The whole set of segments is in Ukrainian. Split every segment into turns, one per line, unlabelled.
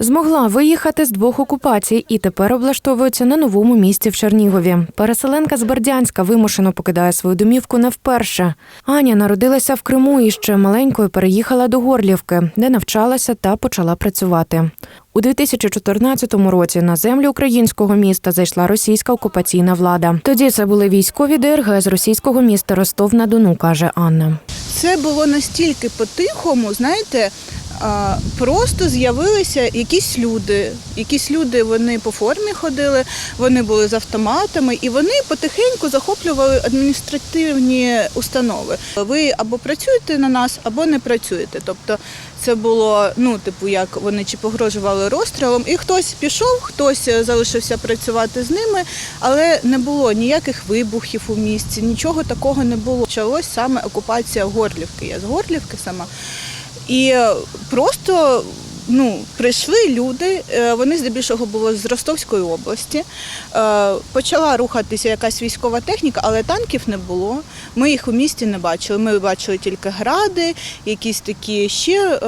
Змогла виїхати з двох окупацій і тепер облаштовується на новому місці в Чернігові. Переселенка з Бердянська вимушено покидає свою домівку не вперше. Аня народилася в Криму і ще маленькою переїхала до Горлівки, де навчалася та почала працювати. У 2014 році на землю українського міста зайшла російська окупаційна влада. Тоді це були військові ДРГ з російського міста Ростов на Дону, каже Анна.
Це було настільки по-тихому, знаєте, просто з'явилися якісь люди. Якісь люди вони по формі ходили, вони були з автоматами, і вони потихеньку захоплювали адміністративні установи. Ви або працюєте на нас, або не працюєте. Тобто це було, ну, типу, як вони чи погрожували розстрілом, і хтось пішов, хтось е, залишився працювати з ними, але не було ніяких вибухів у місті, нічого такого не було. Почалось саме окупація Горлівки. Я з Горлівки сама. І е, просто ну, прийшли люди, е, вони здебільшого були з Ростовської області. Е, Почала рухатися якась військова техніка, але танків не було. Ми їх у місті не бачили. Ми бачили тільки гради, якісь такі ще.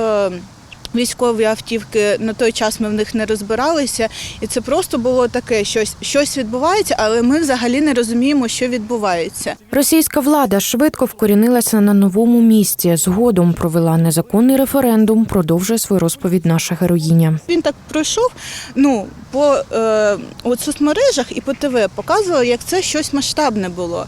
Військові автівки на той час ми в них не розбиралися, і це просто було таке, щось щось відбувається, але ми взагалі не розуміємо, що відбувається.
Російська влада швидко вкорінилася на новому місці. Згодом провела незаконний референдум. Продовжує свою розповідь наша героїня.
Він так пройшов. Ну по е, от соцмережах і по ТВ показували, як це щось масштабне було.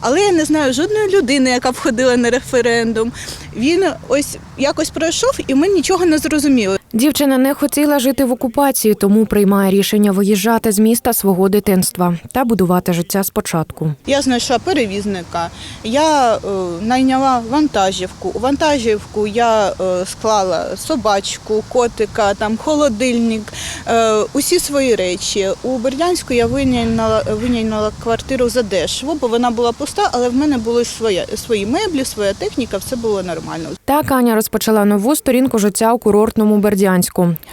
Але я не знаю жодної людини, яка б ходила на референдум. Він ось якось пройшов, і ми нічого не зрозуміли.
Дівчина не хотіла жити в окупації, тому приймає рішення виїжджати з міста свого дитинства та будувати життя спочатку.
Я знайшла перевізника, я е, найняла вантажівку. У вантажівку я е, склала собачку, котика, там холодильник, е, усі свої речі. У Бердянську я винайняла, винайняла квартиру за дешево, бо вона була пуста, але в мене були своє, свої меблі, своя техніка, все було нормально.
Так Аня розпочала нову сторінку життя у курортному Бердянську.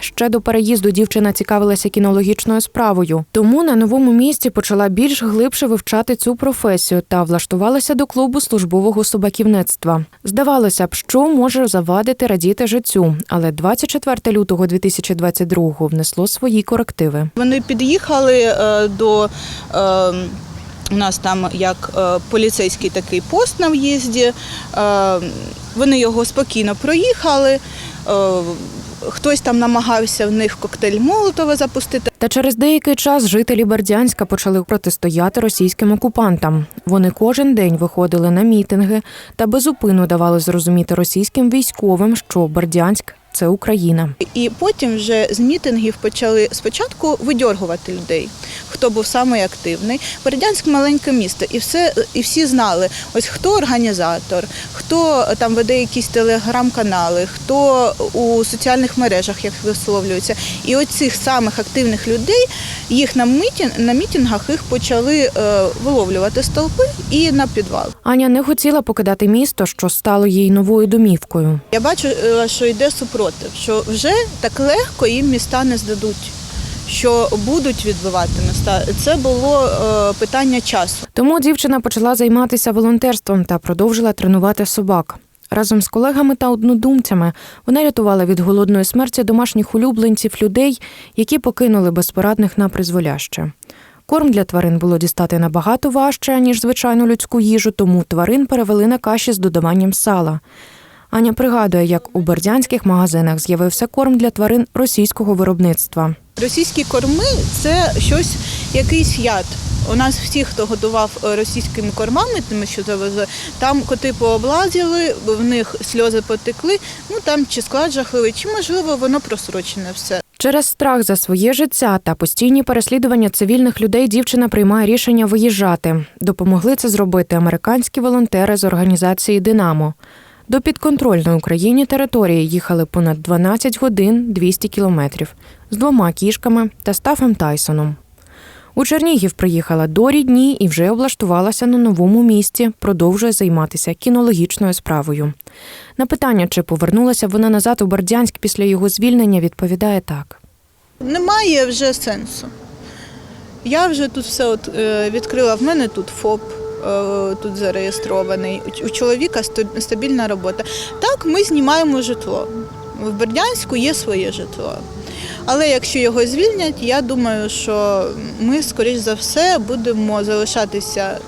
Ще до переїзду дівчина цікавилася кінологічною справою, тому на новому місці почала більш глибше вивчати цю професію та влаштувалася до клубу службового собаківництва. Здавалося б, що може завадити радіти життю, але 24 лютого 2022 внесло свої корективи.
Вони під'їхали е, до. Е, у нас там як е, поліцейський такий пост на в'їзді. Вони його спокійно проїхали. Е, хтось там намагався в них коктейль Молотова запустити.
Та через деякий час жителі Бердянська почали протистояти російським окупантам. Вони кожен день виходили на мітинги та безупину давали зрозуміти російським військовим, що Бердянськ це Україна.
І потім вже з мітингів почали спочатку видьоргувати людей, хто був самий активний. Бердянськ маленьке місто, і все, і всі знали, ось хто організатор, хто там веде якісь телеграм-канали, хто у соціальних мережах як висловлюється. І оцих самих активних людей їх на мітін, на мітингах їх почали е, виловлювати з толпи і на підвал.
Аня не хотіла покидати місто, що стало їй новою домівкою.
Я бачу, е, що йде супротив, що вже так легко їм міста не здадуть. Що будуть відбивати міста, це було е, питання часу.
Тому дівчина почала займатися волонтерством та продовжила тренувати собак. Разом з колегами та однодумцями вона рятувала від голодної смерті домашніх улюбленців людей, які покинули безпорадних на призволяще. Корм для тварин було дістати набагато важче, ніж звичайну людську їжу, тому тварин перевели на каші з додаванням сала. Аня пригадує, як у бердянських магазинах з'явився корм для тварин російського виробництва.
Російські корми це щось, якийсь яд. У нас всі, хто годував е, російськими кормами, тими, що завезли, там коти пооблазили, в них сльози потекли. Ну там чи склад жахливий, чи можливо воно просрочене все.
Через страх за своє життя та постійні переслідування цивільних людей дівчина приймає рішення виїжджати. Допомогли це зробити американські волонтери з організації Динамо. До підконтрольної Україні території їхали понад 12 годин 200 кілометрів з двома кішками та Стафом Тайсоном. У Чернігів приїхала до рідні і вже облаштувалася на новому місці, продовжує займатися кінологічною справою. На питання, чи повернулася вона назад у Бердянськ після його звільнення, відповідає так.
Немає вже сенсу. Я вже тут все от, е, відкрила. В мене тут ФОП. Е, Тут зареєстрований. У- чоловіка стабільна робота. Так, ми знімаємо житло. В Бердянську є своє житло. Але якщо його звільнять, я думаю, що ми, скоріш за все, будемо залишатися